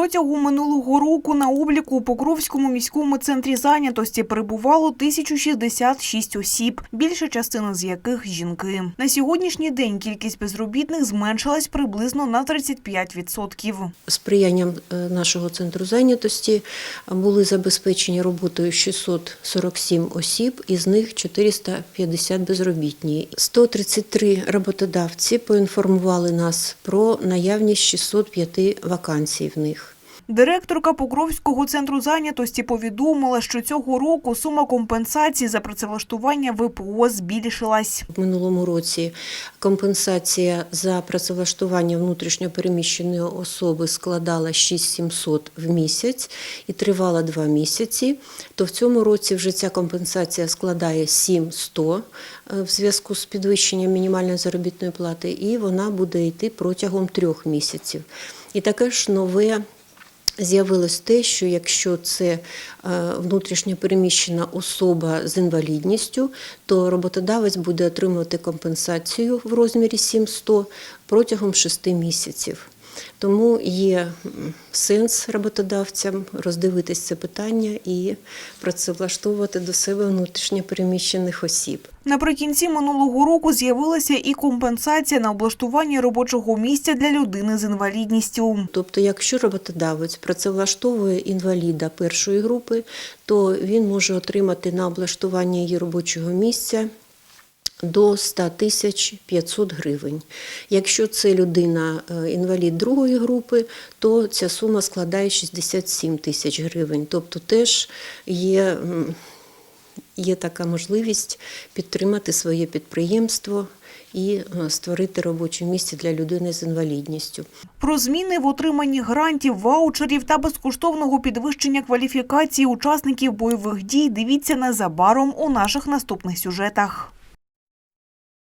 Протягом минулого року на обліку у Покровському міському центрі зайнятості перебувало 1066 осіб, більша частина з яких жінки. На сьогоднішній день кількість безробітних зменшилась приблизно на 35%. Сприянням е, нашого центру зайнятості були забезпечені роботою 647 осіб, із них 450 безробітні. 133 роботодавці поінформували нас про наявність 605 вакансій в них. Директорка Покровського центру зайнятості повідомила, що цього року сума компенсації за працевлаштування ВПО збільшилась. В минулому році компенсація за працевлаштування внутрішньопереміщеної особи складала 6700 в місяць і тривала 2 місяці. То в цьому році вже ця компенсація складає 7100 е, в зв'язку з підвищенням мінімальної заробітної плати, і вона буде йти протягом трьох місяців. І таке ж нове З'явилось те, що якщо це е, внутрішньо переміщена особа з інвалідністю, то роботодавець буде отримувати компенсацію в розмірі 700 протягом 6 місяців. Тому є сенс роботодавцям роздивитись це питання і працевлаштовувати до себе внутрішньо переміщених осіб. Наприкінці минулого року з'явилася і компенсація на облаштування робочого місця для людини з інвалідністю. Тобто, якщо роботодавець працевлаштовує інваліда першої групи, то він може отримати на облаштування її робочого місця до 100 тисяч 500 гривень. Якщо це людина е, інвалід другої групи, то ця сума складає 67 тисяч гривень. Тобто теж є, є така можливість підтримати своє підприємство і е, створити робоче місце для людини з інвалідністю. Про зміни в отриманні грантів, ваучерів та безкоштовного підвищення кваліфікації учасників бойових дій дивіться незабаром у наших наступних сюжетах.